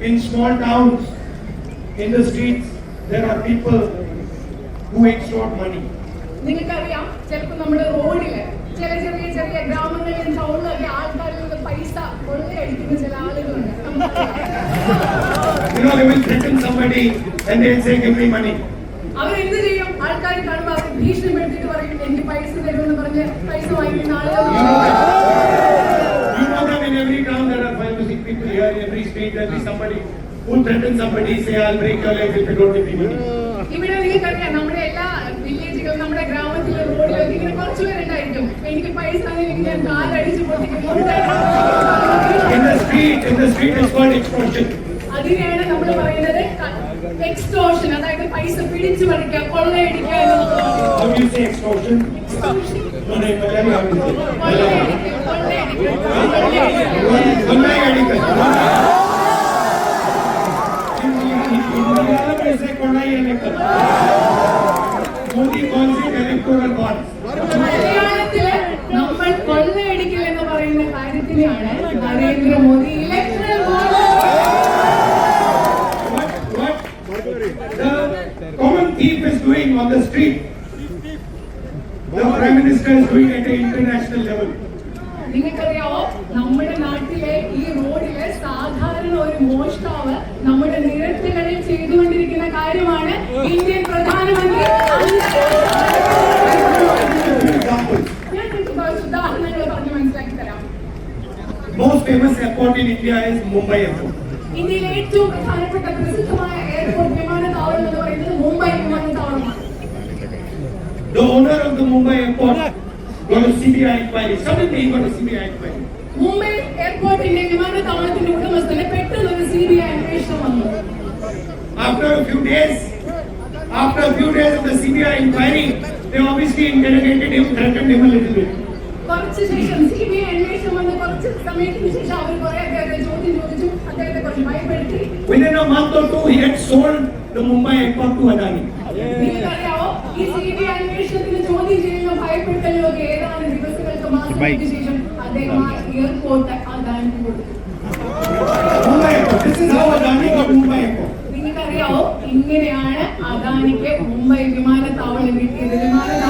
in small towns, in the streets, there are people who extort money. നിങ്ങൾക്കറിയാം ചിലപ്പോൾ നമ്മുടെ റോഡിൽ ചില ചെറിയ ചെറിയ ഗ്രാമങ്ങളിലും ടൗണിലൊക്കെ ആൾക്കാരിൽ നിന്ന് പൈസ കൊള്ളയടിക്കുന്ന ചില ആളുകളുണ്ട്. You know, they will threaten somebody and they'll say, give me money. അവരെന്ത് ചെയ്യും ആൾക്കാർ കാണുമ്പോൾ അവർ ഭീഷണിപ്പെടുത്തിയിട്ട് പറയും എനിക്ക് പൈസ തരുമെന്ന് പറഞ്ഞ് പൈസ വാങ്ങിക്കുന്ന ആളുകൾ You know them in every town, there are five to six people here, street, there'll be somebody who threatens somebody, say, I'll break your legs if you don't give me money. ഇവിടെ നിങ്ങൾക്കറിയാം നമ്മുടെ എല്ലാ വില്ലേജുകളും നമ്മുടെ ഗ്രാമത്തിലെ റോഡിലൊക്കെ ഇങ്ങനെ കുറച്ച് പേരുണ്ടായിരിക്കും. എനിക്ക് പൈസ തന്നില്ലെങ്കിൽ ഞാൻ കാലടിച്ച്. അതിനെയാണ് നമ്മൾ പറയുന്നത് എക്സ്റ്റോഷൻ അതായത് പൈസ പിടിച്ചു പറിക്കുക കൊള്ളയടിക്കുക എന്നുള്ളത്. How do you say extortion? No, no, Malayali, how do you say? കൊള്ളയടിക്കുക, കൊള്ളയടിക്കുക, കൊള്ളയടിക്കുക. കൊള്ളയടിക്കൽ. In Malayalam, they say കൊള്ളയടിക്കൽ. Modi calls it electoral bonds. മലയാളത്തിൽ നമ്മൾ കൊള്ളയടിക്കൽ എന്ന് പറയുന്ന കാര്യത്തിനെയാണ് നരേന്ദ്രമോദി. നിങ്ങൾക്കറിയാവോ നമ്മുടെ നാട്ടിലെ ഈ റോഡിലെ സാധാരണ ഒരു മോഷ്ടാവ് നമ്മുടെ നിരത്തുകളിൽ ചെയ്തുകൊണ്ടിരിക്കുന്ന കാര്യമാണ് ഇന്ത്യൻ പ്രധാനമന്ത്രി famous airport in India is Mumbai airport. ഇന്ത്യയിലെ ഏറ്റവും പ്രധാനപ്പെട്ട പ്രസിദ്ധമായ എയർപോർട്ട് വിമാനത്താവളം എന്ന് പറയുന്നത് Mumbai വിമാനത്താവളമാണ് The owner of the Mumbai airport got a CBI inquiry. Suddenly he got a CBI inquiry. Mumbai എയർപോർട്ടിന്റെ വിമാനത്താവളത്തിന്റെ ഉടമസ്ഥന് പെട്ടെന്ന് ഒരു സി ബി ഐ അന്വേഷണം വന്നു After a few days, after a few days of the CBI inquiry, they obviously interrogated him, threatened him a little bit. കുറച്ച് ശേഷം C B I അന്വേഷണം വന്ന് കുറച്ച് സമയത്തിന് ശേഷം അവർ കുറെ പേരെ ചോദ്യം ചോദിച്ചു. അദ്ദേഹത്തെ കുറച്ച് ഭയപ്പെടുത്തി. Within a month or two, he had sold the Mumbai airport to Adani. നിങ്ങൾക്കറിയാവോ? ഈ സി ബി ഐ അന്വേഷണത്തിന് ചോദ്യം ചെയ്യുന്ന ഭയപ്പെടുത്തലും ഒക്കെ ഏതാനും ദിവസങ്ങൾക്ക് മാസങ്ങൾക്ക് ശേഷം അദ്ദേഹം ആ എയർപോർട്ട് അദാനിക്ക് കൊടുത്തു. Mumbai airport. This is how Adani got Mumbai airport. നിങ്ങൾക്കറിയാവോ? ഇങ്ങനെയാണ് അദാനിക്ക് മുംബൈ വിമാനത്താവളം കിട്ടിയത്. വിമാനത്താവളം